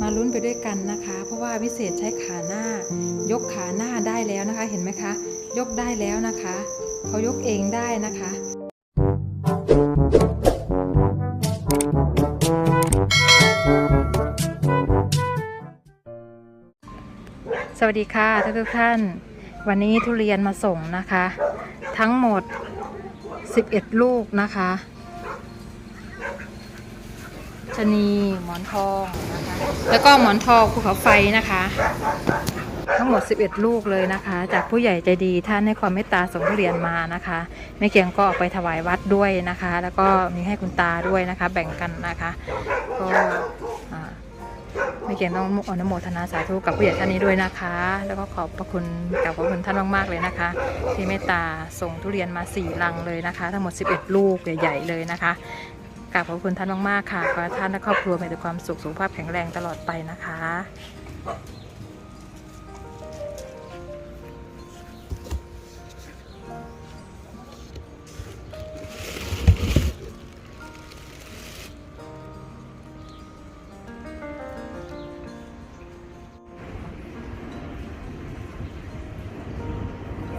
มาลุ้นไปด้วยกันนะคะ เพราะว่าวิเศษใช้ขาหน้า ยกขาหน้าได้แล้วนะคะ เห็นไหมคะ ยกได้แล้วนะคะเขายกเองได้นะคะสวัสดีค่ะทุกทุกท่าน วันนี้ทุเรียนมาส่งนะคะ ทั้งหมด 11 ลูกนะคะ ชนีหมอนทองนะคะแล้วก็หมอนทองภูเขาไฟนะคะ ทั้งหมด 11 ลูกเลยนะคะ จากผู้ใหญ่ใจดีท่านให้ความเมตตาส่งทุเรียนมานะคะแม่เกียงก็เอาไปถวายวัดด้วยนะคะ แล้วก็มีให้คุณตาด้วยนะคะ แบ่งกันนะคะก็อ่าไม่เกียนต้องอนุโมทนาสาธุกับผู้ใหญ่ท่านนี้ด้วยนะคะ แล้วก็ขอบพระคุณกับขอบคุณท่านมากๆเลยนะคะ ที่เมตตาส่งทุเรียนมาสี่ลังเลยนะคะ ทั้งหมด 11 ลูกใหญ่ๆเลยนะคะ กราบขอบคุณท่านมากๆค่ะขอให้ท่านและครอบครัวมีแต่ความสุขสุขภาพแข็งแรงตลอดไปนะคะ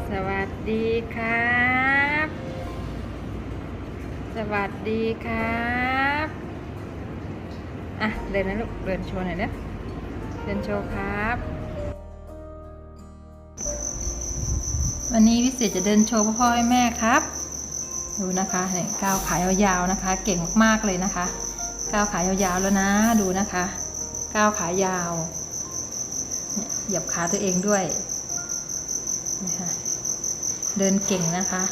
สวัสดีครั วัสดีครับอะเดินนะลูกเดินโชว์หน่อยนะเดินโชว์ครับ วันนี้วิเศษจะเดินโชว์พ่อให้แม่ครับ ดูนะคะเนี่ยก้าวขายาวๆนะคะ เก่งมากๆเลยนะคะก้าวขายาวๆแล้วนะดูนะคะก้าวขายาวเหยียบขาตัวเองด้วยนะคะเดินเก่งนะคะ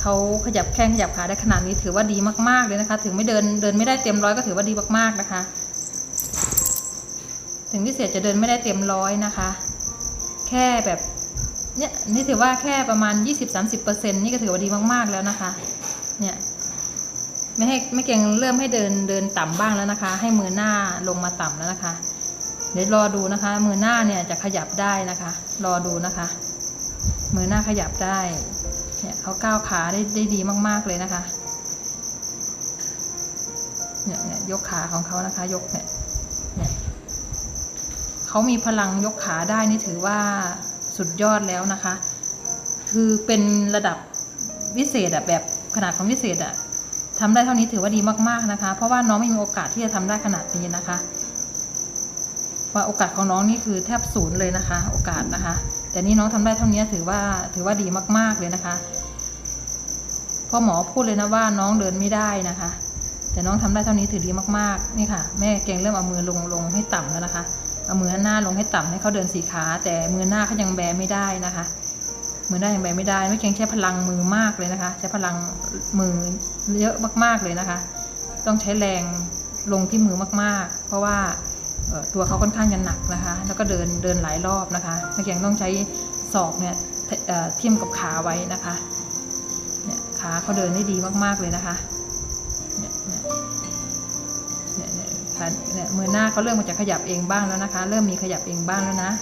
เขาขยับแข้งขยับขาได้ขนาดนี้ถือว่าดีมากๆเลยนะคะ ถึงไม่เดินเดินไม่ได้เต็มร้อยก็ถือว่าดีมากๆนะคะ ถึงพิเศษจะเดินไม่ได้เต็มร้อยนะคะ แค่แบบเนี่ยนี่ถือว่าแค่ประมาณ 20-30%นี่ก็ถือว่าดีมากๆแล้วนะคะ เนี่ยไม่ให้ไม่เก่งเริ่มให้เดินเดินต่ำบ้างแล้วนะคะ ให้มือหน้าลงมาต่ำแล้วนะคะ เดี๋ยวรอดูนะคะ มือหน้าเนี่ยจะขยับได้นะคะ รอดูนะคะ มือหน้าขยับได้ เนี่ยเขาก้าวขาได้ได้ดีมากๆเลยนะคะเนี่ยเนี่ยยกขาของเขานะคะ ยกเนี่ยเนี่ยเขามีพลังยกขาได้นี่ถือว่าสุดยอดแล้วนะคะ คือเป็นระดับวิเศษอะแบบขนาดของวิเศษอะทำได้เท่านี้ถือว่าดีมากๆนะคะ เพราะว่าน้องไม่มีโอกาสที่จะทำได้ขนาดนี้นะคะ ว่าโอกาสของน้องนี่คือแทบศูนย์เลยนะคะ โอกาสนะคะ แต่นี่น้องทำได้เท่านี้ถือว่าถือว่าดีมากๆเลยนะคะพ่อหมอพูดเลยนะว่าน้องเดินไม่ได้นะคะ แต่น้องทำได้เท่านี้ถือดีมากๆนี่ค่ะ แม่เก่งเริ่มเอามือลงลงให้ต่ำแล้วนะคะ เอามือหน้าลงให้ต่ำให้เขาเดินสี่ขา แต่มือหน้าเขายังแบไม่ได้นะคะมือหน้ายังแบไม่ได้แม่เก่งใช้พลังมือมากเลยนะคะ ใช้พลังมือเยอะมากๆเลยนะคะ ต้องใช้แรงลงที่มือมากๆ เพราะว่า ตัวเขาค่อนข้างจะหนักนะคะ แล้วก็เดินเดินหลายรอบนะคะแม่เกียงต้องใช้ศอกเนี่ยเทียมกับขาไว้นะคะเนี่ยขาเขาเดินได้ดีมากๆเลยนะคะเนี่ยเนี่ยเนี่ยมือหน้าเขาเริ่มมันจะขยับเองบ้างแล้วนะคะ เริ่มมีขยับเองบ้างแล้วนะ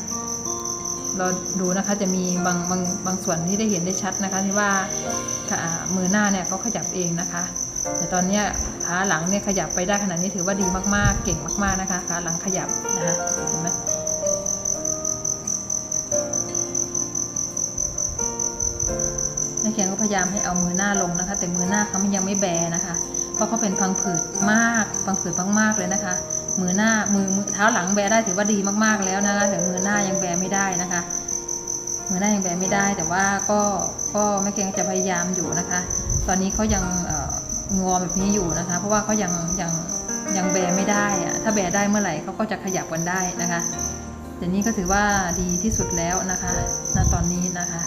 เราดูนะคะจะมีบางบางบางส่วนที่ได้เห็นได้ชัดนะคะที่ว่ามือหน้าเนี่ยเขาขยับเองนะคะ แต่ตอนนี้ขาหลังเนี่ยขยับไปได้ขนาดนี้ถือว่าดีมากๆ เก่งมากๆนะคะขาหลังขยับนะคะเห็นไหมแม่เขียนก็พยายามให้เอามือหน้าลงนะคะ แต่มือหน้าเขามันยังไม่แบนะคะ เพราะเขาเป็นพังผืดมากพังผืดมากๆเลยนะคะ มือหน้ามือมือเท้าหลังแบได้ถือว่าดีมากๆแล้วนะคะแต่มือหน้ายังแบไม่ได้นะคะมือหน้ายังแบไม่ได้แต่ว่าก็ก็แม่เกียงจะพยายามอยู่นะคะ ตอนนี้เขายังเงอแบบนี้อยู่นะคะ เพราะว่าเขายังยังยังแบไม่ได้อะถ้าแบได้เมื่อไหร่เขาก็จะขยับกันได้นะคะแต่นี้ก็ถือว่าดีที่สุดแล้วนะคะณตอนนี้นะคะ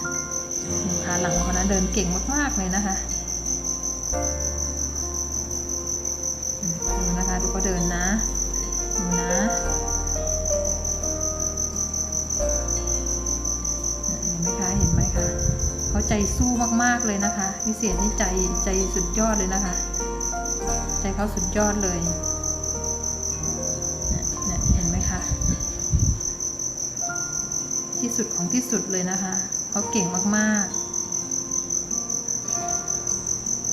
ขาหลังของเขานะเดินเก่งมาก ๆ เลยนะคะดูนะคะดูเขาเดินนะ สู้มากๆเลยนะคะพิเศษนี่ใจใจสุดยอดเลยนะคะ ใจเขาสุดยอดเลยเนี่ยเนี่ยเห็นไหมคะ ที่สุดของที่สุดเลยนะคะเขาเก่งมากๆ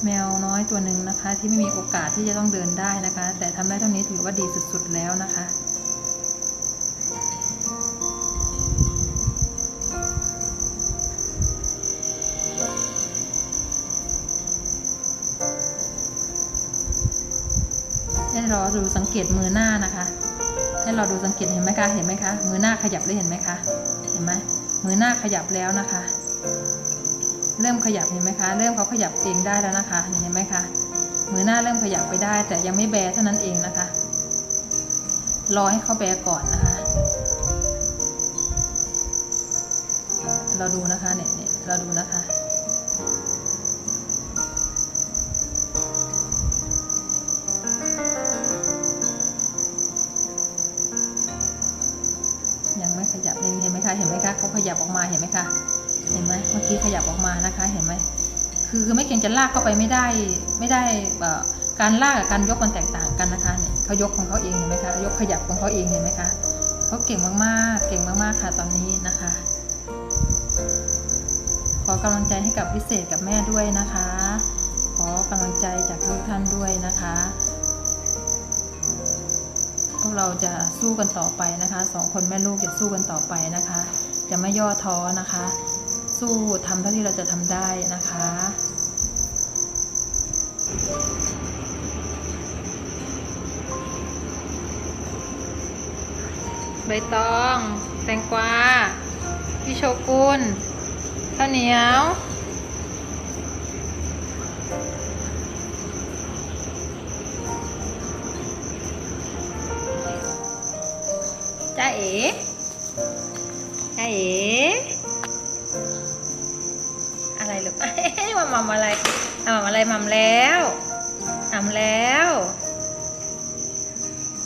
แมวน้อยตัวหนึ่งนะคะ ที่ไม่มีโอกาสที่จะต้องเดินได้นะคะ แต่ทำได้เท่านี้ถือว่าดีสุดๆแล้วนะคะ เราดูสังเกตมือหน้านะคะ ให้เราดูสังเกตเห็นไหมคะเห็นไหมคะมือหน้าขยับได้เห็นไหมคะเห็นไหมมือหน้าขยับแล้วนะคะ เริ่มขยับเห็นไหมคะ เริ่มเขาขยับเองได้แล้วนะคะเห็นไหมคะมือหน้าเริ่มขยับไปได้ แต่ยังไม่แบเท่านั้นเองนะคะ รอให้เขาแบก่อนนะคะ เราดูนะคะเนี่ยเนี่ยเราดูนะคะ นะคะเห็นไหมคือคือไม่เก่งจะลากเข้าไปไม่ได้ไม่ได้การลากกับการยกมันแตกต่างกันนะคะเนี่ยเขายกของเขาเองเห็นไหมคะยกขยับของเขาเองเห็นไหมคะเขาเก่งมากๆ เก่งมากๆค่ะตอนนี้นะคะ ขอกำลังใจให้กับพิเศษกับแม่ด้วยนะคะ ขอกำลังใจจากทุกท่านด้วยนะคะพวกเราจะสู้กันต่อไปนะคะสองคนแม่ลูกจะสู้กันต่อไปนะคะ จะไม่ย่อท้อนะคะ สู้ทำเท่าที่เราจะทำได้นะคะ ใบตอง แตงกวาพี่โชกุนข้าวเหนียวจ้าเอ๋ มามัมอะไรมัมอะไรมัมแล้วอ่ำแล้ว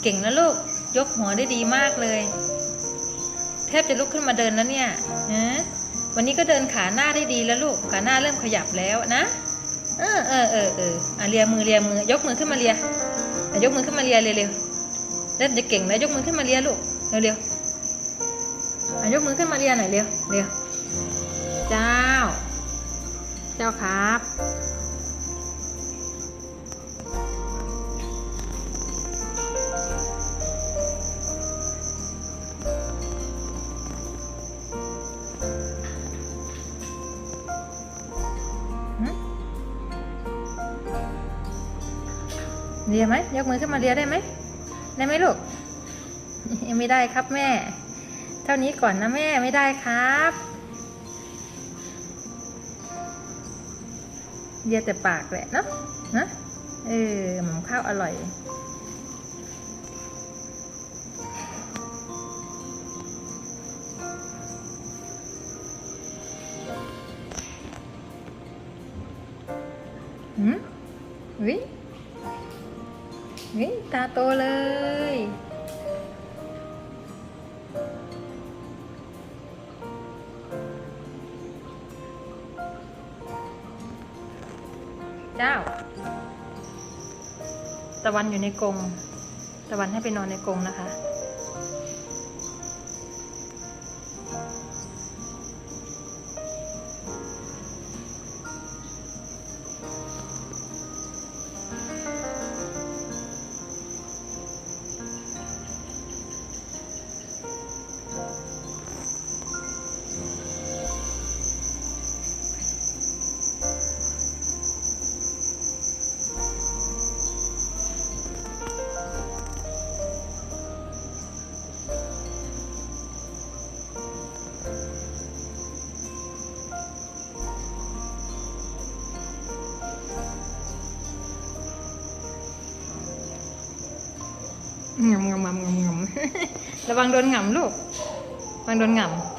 เก่งนะลูก ยกหัวได้ดีมากเลย แทบจะลุกขึ้นมาเดินแล้วเนี่ยวันนี้ก็เดินขาหน้าได้ดีแล้วลูก ขาหน้าเริ่มขยับแล้วนะ เออเออเออเอออะเลียมือเลียมือ ยกมือขึ้นมาเลียยกมือขึ้นมาเลียเร็วๆเริ่มจะเก่งแล้วยกมือขึ้นมาเลียลูก เร็วๆอะยกมือขึ้นมาเลียหน่อยเร็วเร็ว จ้าครับหึเลียไหมยกมือขึ้นมาเลียได้ไหมได้ไหมลูกยังไม่ได้ครับแม่ เท่านี้ก่อนนะแม่ไม่ได้ครับ เลียแต่ปากแหละเนาะนะเออหมูข้าวอร่อยหืมวิวิตาโตเลย จ้า ตะวันอยู่ในกรง ตะวันให้ไปนอนในกรงนะคะ งำงำงำงำระวังโดนงำลูกระวังโดนงำ